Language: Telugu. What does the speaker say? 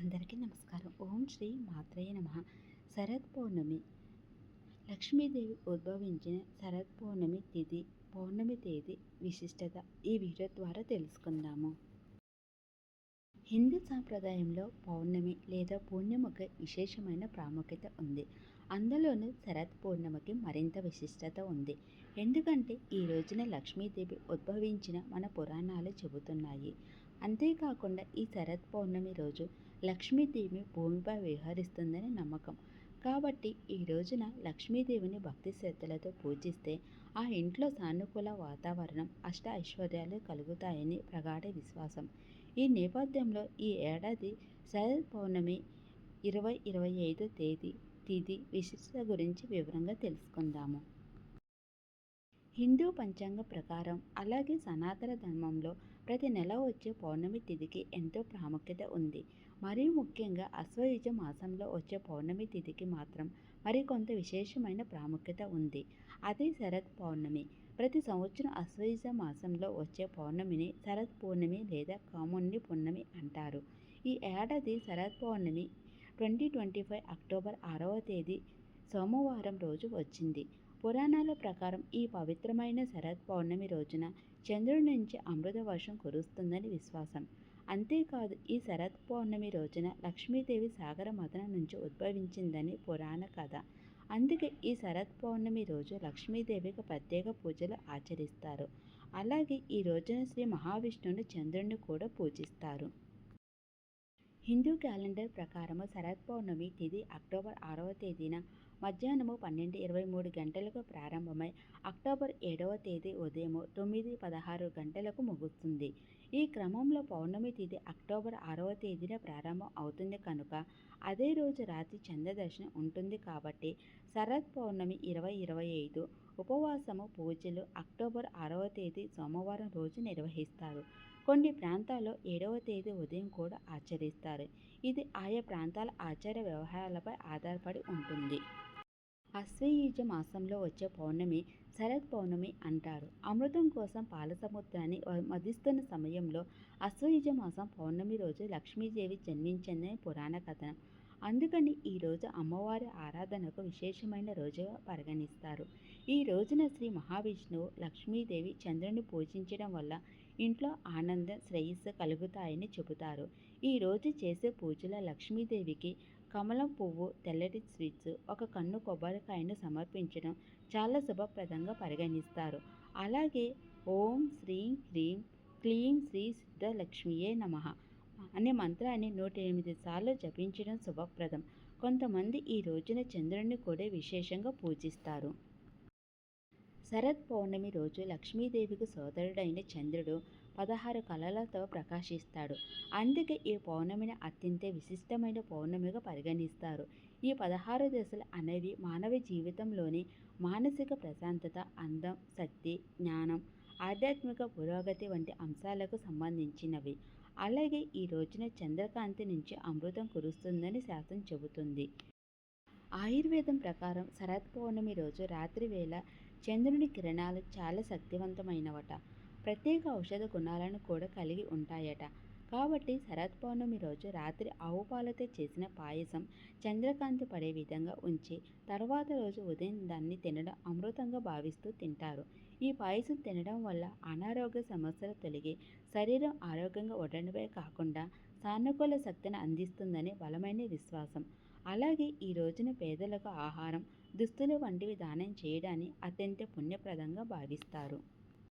అందరికీ నమస్కారం. ఓం శ్రీ మాత్రయ్య నమ. శరత్ పౌర్ణమి. లక్ష్మీదేవి ఉద్భవించిన శరత్ పౌర్ణమి తిథి పౌర్ణమి తేదీ విశిష్టత ఈ వీడియో ద్వారా తెలుసుకుందాము. హిందూ సాంప్రదాయంలో పౌర్ణమి లేదా పూర్ణిమకి విశేషమైన ప్రాముఖ్యత ఉంది. అందులోనూ శరత్ పౌర్ణమికి మరింత విశిష్టత ఉంది. ఎందుకంటే ఈ రోజున లక్ష్మీదేవి ఉద్భవించిన మన పురాణాలు చెబుతున్నాయి. అంతేకాకుండా ఈ శరత్ పౌర్ణమి రోజు లక్ష్మీదేవి భూమిపై విహరిస్తుందని నమ్మకం. కాబట్టి ఈ రోజున లక్ష్మీదేవిని భక్తి శ్రద్ధలతో పూజిస్తే ఆ ఇంట్లో సానుకూల వాతావరణం అష్ట ఐశ్వర్యాలు కలుగుతాయని ప్రగాఢ విశ్వాసం. ఈ నేపథ్యంలో ఈ ఏడాది శరద్ పౌర్ణమి ఇరవై ఇరవై ఐదో తేదీ తిథి విశిష్టత గురించి వివరంగా తెలుసుకుందాము. హిందూ పంచాంగ ప్రకారం అలాగే సనాతన ధర్మంలో ప్రతి నెల వచ్చే పౌర్ణమి తిథికి ఎంతో ప్రాముఖ్యత ఉంది. మరీ ముఖ్యంగా అశ్వయుజ మాసంలో వచ్చే పౌర్ణమి తిథికి మాత్రం మరికొంత విశేషమైన ప్రాముఖ్యత ఉంది. అదే శరత్ పౌర్ణమి. ప్రతి సంవత్సరం అశ్వయుజ మాసంలో వచ్చే పౌర్ణమిని శరత్ పౌర్ణమి లేదా కాముణ్ణి పౌర్ణమి అంటారు. ఈ ఏడాది Sharad Purnima twenty twenty five October ఆరవ తేదీ సోమవారం రోజు వచ్చింది. పురాణాల ప్రకారం ఈ పవిత్రమైన శరత్ పౌర్ణమి రోజున చంద్రుడి నుంచి అమృత వర్షం కురుస్తుందని విశ్వాసం. అంతేకాదు ఈ శరత్ పౌర్ణమి రోజున లక్ష్మీదేవి సాగర మదన నుంచి ఉద్భవించిందని పురాణ కథ. అందుకే ఈ శరత్ పౌర్ణమి రోజు లక్ష్మీదేవికి ప్రత్యేక పూజలు ఆచరిస్తారు. అలాగే ఈ రోజున శ్రీ మహావిష్ణువుని చంద్రుడిని కూడా పూజిస్తారు. హిందూ క్యాలెండర్ ప్రకారము శరత్ పౌర్ణమి తిథి అక్టోబర్ ఆరవ తేదీన మధ్యాహ్నము పన్నెండు ఇరవై మూడు గంటలకు ప్రారంభమై అక్టోబర్ ఏడవ తేదీ ఉదయం తొమ్మిది పదహారు గంటలకు ముగుస్తుంది. ఈ క్రమంలో పౌర్ణమి తిథి అక్టోబర్ ఆరవ తేదీన ప్రారంభం అవుతుంది కనుక అదే రోజు రాత్రి చంద్రదర్శనం ఉంటుంది కాబట్టి శరత్ పౌర్ణమి ఇరవై ఇరవై ఐదు ఉపవాసము పూజలు అక్టోబర్ ఆరవ తేదీ సోమవారం రోజు నిర్వహిస్తారు. కొన్ని ప్రాంతాల్లో ఏడవ తేదీ ఉదయం కూడా ఆచరిస్తారు. ఇది ఆయా ప్రాంతాల ఆచార వ్యవహారాలపై ఆధారపడి ఉంటుంది. అశ్వయుజ మాసంలో వచ్చే పౌర్ణమి శరత్ పౌర్ణమి అంటారు. అమృతం కోసం పాల సముద్రాన్ని సమయంలో అశ్వయుజ మాసం పౌర్ణమి రోజు లక్ష్మీదేవి జన్మించిందని పురాణ కథనం. అందుకని ఈరోజు అమ్మవారి ఆరాధనకు విశేషమైన రోజుగా పరిగణిస్తారు. ఈ రోజున శ్రీ మహావిష్ణువు లక్ష్మీదేవి చంద్రుని పూజించడం వల్ల ఇంట్లో ఆనందం శ్రేయస్సు కలుగుతాయని చెబుతారు. ఈ రోజు చేసే పూజల లక్ష్మీదేవికి కమలం పువ్వు తెల్లటి స్వీట్స్ ఒక కన్ను కొబ్బరికాయను సమర్పించడం చాలా శుభప్రదంగా పరిగణిస్తారు. అలాగే ఓం శ్రీం క్రీం క్లీం శ్రీ సిద్ధలక్ష్మియే నమ అనే మంత్రాన్ని నూట ఎనిమిది సార్లు జపించడం శుభప్రదం. కొంతమంది ఈ రోజున చంద్రుడిని కూడా విశేషంగా పూజిస్తారు. శరత్ పౌర్ణమి రోజు లక్ష్మీదేవికి సోదరుడైన చంద్రుడు పదహారు కళలతో ప్రకాశిస్తాడు. అందుకే ఈ పౌర్ణమిని అత్యంత విశిష్టమైన పౌర్ణమిగా పరిగణిస్తారు. ఈ పదహారు దశలు అనేవి మానవ జీవితంలోని మానసిక ప్రశాంతత అందం శక్తి జ్ఞానం ఆధ్యాత్మిక పురోగతి వంటి అంశాలకు సంబంధించినవి. అలాగే ఈ రోజున చంద్రకాంతి నుంచి అమృతం కురుస్తుందని శాస్త్రం చెబుతుంది. ఆయుర్వేదం ప్రకారం శరత్ పౌర్ణమి రోజు రాత్రి వేళ చంద్రుని కిరణాలు చాలా శక్తివంతమైనవట. ప్రత్యేక ఔషధ గుణాలను కూడా కలిగి ఉంటాయట. కాబట్టి శరత్ పౌర్ణమి రోజు రాత్రి ఆవు పాలతో చేసిన పాయసం చంద్రకాంతి పడే విధంగా ఉంచి తర్వాత రోజు ఉదయం దాన్ని తినడం అమృతంగా భావిస్తూ తింటారు. ఈ పాయసం తినడం వల్ల అనారోగ్య సమస్యలు తొలగి శరీరం ఆరోగ్యంగా ఉండడమే కాకుండా సానుకూల శక్తిని అందిస్తుందని బలమైన విశ్వాసం. అలాగే ఈ రోజున పేదలకు ఆహారం దుస్తులు వంటివి దానం చేయడాన్ని అత్యంత పుణ్యప్రదంగా భావిస్తారు.